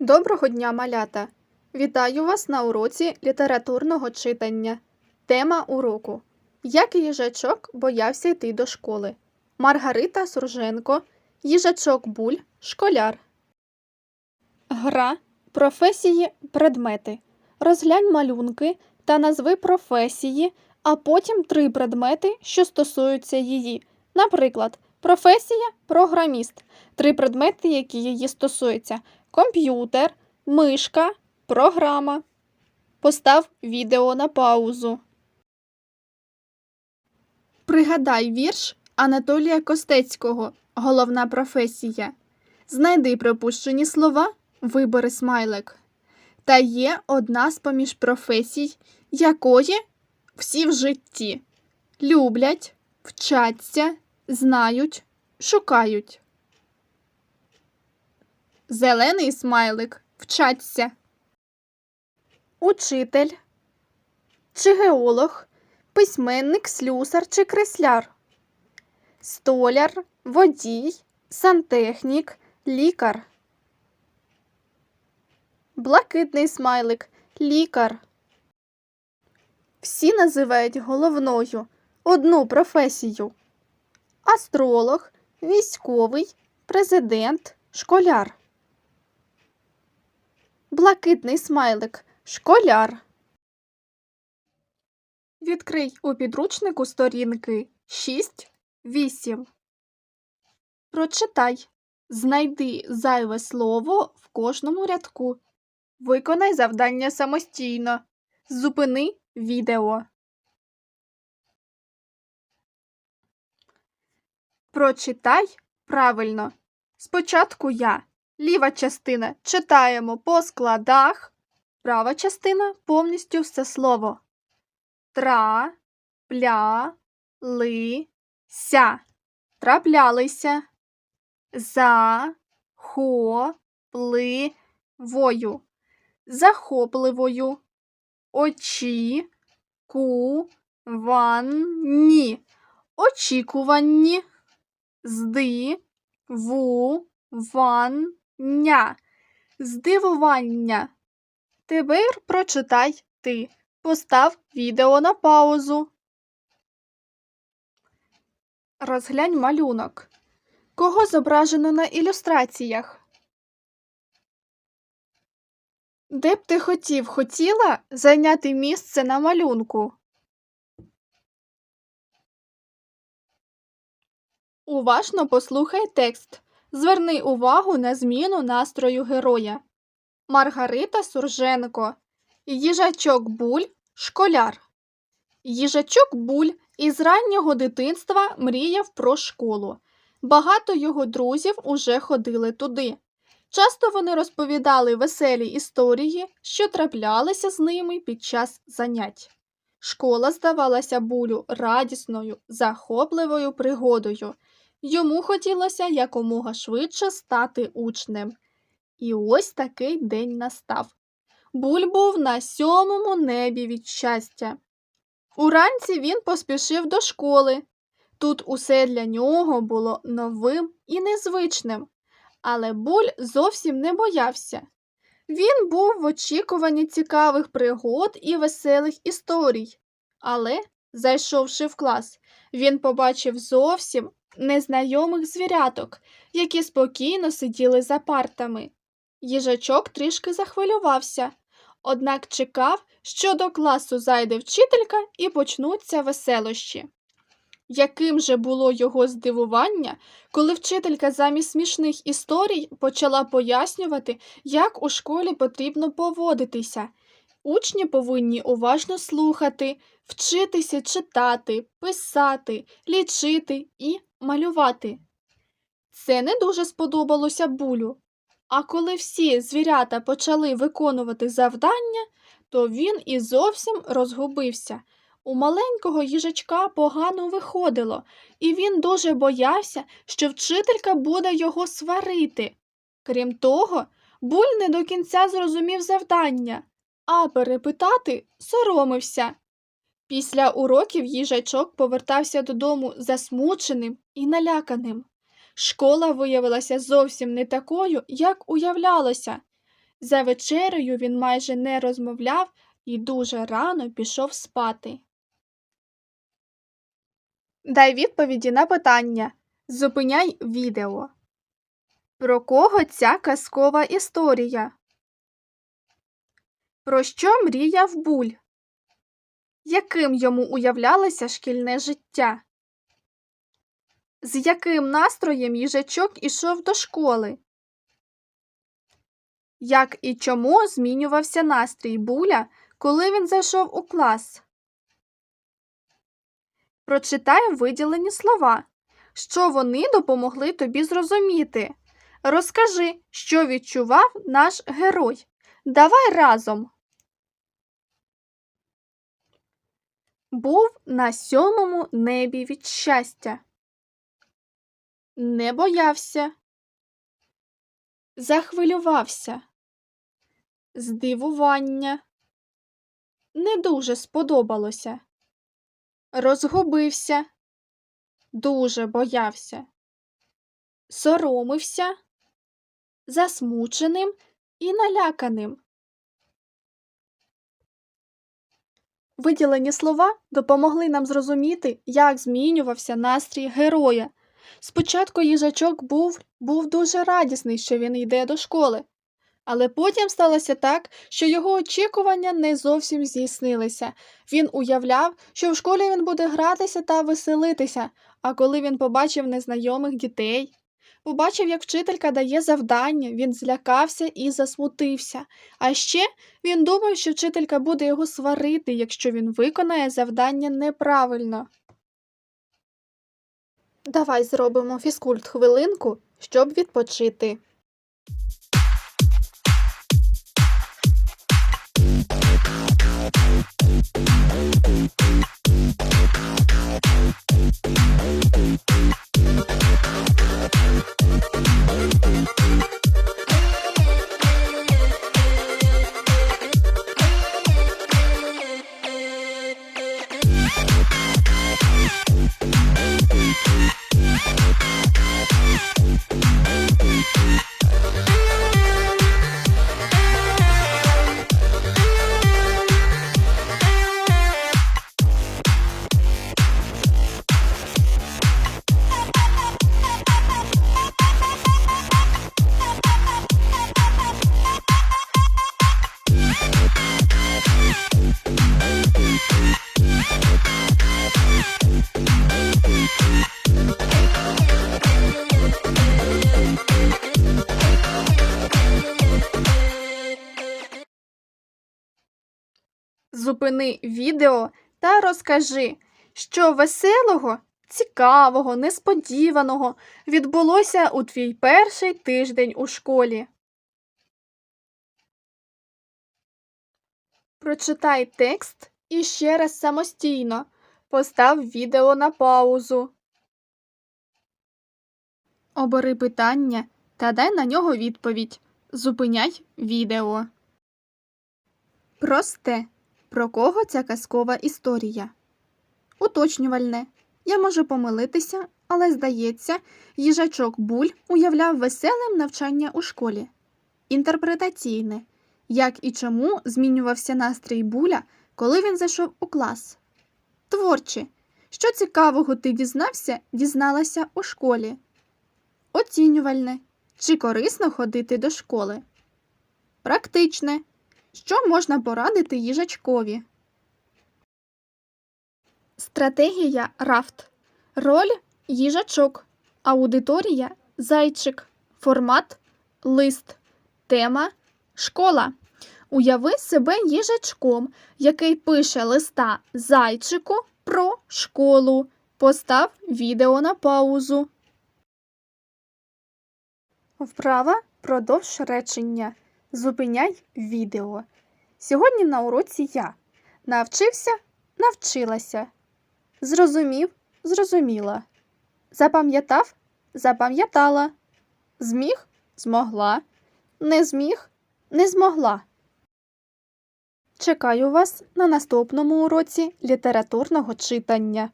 Доброго дня, малята! Вітаю вас на уроці літературного читання. Тема уроку Як їжачок боявся йти до школи. Маргарита Сурженко, їжачок Буль, школяр. Гра професії предмети. Розглянь малюнки та назви професії, а потім три предмети, що стосуються її. Наприклад, професія програміст. Три предмети, які її стосуються: комп'ютер, мишка, програма. Постав відео на паузу. Пригадай вірш Анатолія Костецького Головна професія. Знайди пропущені слова, вибери смайлик. Та є одна з поміж професій, якої всі в житті люблять, вчаться, знають, шукають. Зелений смайлик вчаться. Учитель чи геолог, письменник, слюсар чи кресляр. Столяр, водій, сантехнік, лікар. Блакитний смайлик лікар. Всі називають головною одну професію. Астролог, військовий, президент, школяр. Блакитний смайлик школяр. Відкрий у підручнику сторінки 6, 8. Прочитай. Знайди зайве слово в кожному рядку. Виконай завдання самостійно. Зупини відео. Прочитай правильно. Спочатку я. Ліва частина читаємо по складах. Права частина повністю все слово. Тра, пля, ли, ся. Траплялися. За, хо, пли, вою. Захопливою. Очі, ку, ван, ні. Очікуванні. Зди, ву, ван, ня. Здивування. Тепер прочитай ти. Постав відео на паузу. Розглянь малюнок. Кого зображено на ілюстраціях? Де б ти хотів, хотіла зайняти місце на малюнку? Уважно послухай текст. Зверни увагу на зміну настрою героя. Маргарита Сурженко. Їжачок Буль школяр. Їжачок Буль із раннього дитинства мріяв про школу. Багато його друзів уже ходили туди. Часто вони розповідали веселі історії, що траплялися з ними під час занять. Школа здавалася булю радісною, захопливою пригодою. Йому хотілося якомога швидше стати учнем. І ось такий день настав. Буль був на сьомому небі від щастя. Уранці він поспішив до школи. Тут усе для нього було новим і незвичним, але буль зовсім не боявся. Він був в очікуванні цікавих пригод і веселих історій. Але, зайшовши в клас, він побачив зовсім незнайомих звіряток, які спокійно сиділи за партами. Їжачок трішки захвилювався, однак чекав, що до класу зайде вчителька і почнуться веселощі. Яким же було його здивування, коли вчителька замість смішних історій почала пояснювати, як у школі потрібно поводитися. Учні повинні уважно слухати, вчитися читати, писати, лічити і малювати. Це не дуже сподобалося булю. А коли всі звірята почали виконувати завдання, то він і зовсім розгубився. У маленького їжачка погано виходило, і він дуже боявся, що вчителька буде його сварити. Крім того, буль не до кінця зрозумів завдання, а перепитати соромився. Після уроків їжачок повертався додому засмученим і наляканим. Школа виявилася зовсім не такою, як уявлялося. За вечерею він майже не розмовляв і дуже рано пішов спати. Дай відповіді на питання. Зупиняй відео. Про кого ця казкова історія? Про що мріяв буль? Яким йому уявлялося шкільне життя? З яким настроєм їжачок ішов до школи? Як і чому змінювався настрій буля, коли він зайшов у клас? Прочитай виділені слова, що вони допомогли тобі зрозуміти. Розкажи, що відчував наш герой. Давай разом. Був на сьомому небі від щастя. Не боявся. Захвилювався. Здивування. Не дуже сподобалося. Розгубився. Дуже боявся. Соромився. Засмученим і наляканим. Виділені слова допомогли нам зрозуміти, як змінювався настрій героя. Спочатку їжачок був, був дуже радісний, що він йде до школи, але потім сталося так, що його очікування не зовсім здійснилися. Він уявляв, що в школі він буде гратися та веселитися, а коли він побачив незнайомих дітей, побачив, як вчителька дає завдання, він злякався і засмутився. А ще він думав, що вчителька буде його сварити, якщо він виконає завдання неправильно. Давай зробимо фізкульт хвилинку, щоб відпочити. Зупини відео та розкажи, що веселого, цікавого, несподіваного відбулося у твій перший тиждень у школі. Прочитай текст і ще раз самостійно. Постав відео на паузу. Обери питання та дай на нього відповідь. Зупиняй відео. Просте. Про кого ця казкова історія? Уточнювальне. Я можу помилитися, але здається, їжачок буль уявляв веселим навчання у школі. Інтерпретаційне. Як і чому змінювався настрій буля, коли він зайшов у клас? Творче. Що цікавого ти дізнався, дізналася у школі? Оцінювальне. Чи корисно ходити до школи? Практичне. Що можна порадити їжачкові? Стратегія рафт. Роль їжачок. Аудиторія зайчик. Формат лист. Тема школа. Уяви себе їжачком, який пише листа зайчику про школу. Постав відео на паузу. Вправа продовж речення. Зупиняй відео. Сьогодні на уроці я навчився, навчилася. Зрозумів, зрозуміла. Запам'ятав, запам'ятала. Зміг, змогла. Не зміг, не змогла. Чекаю вас на наступному уроці літературного читання.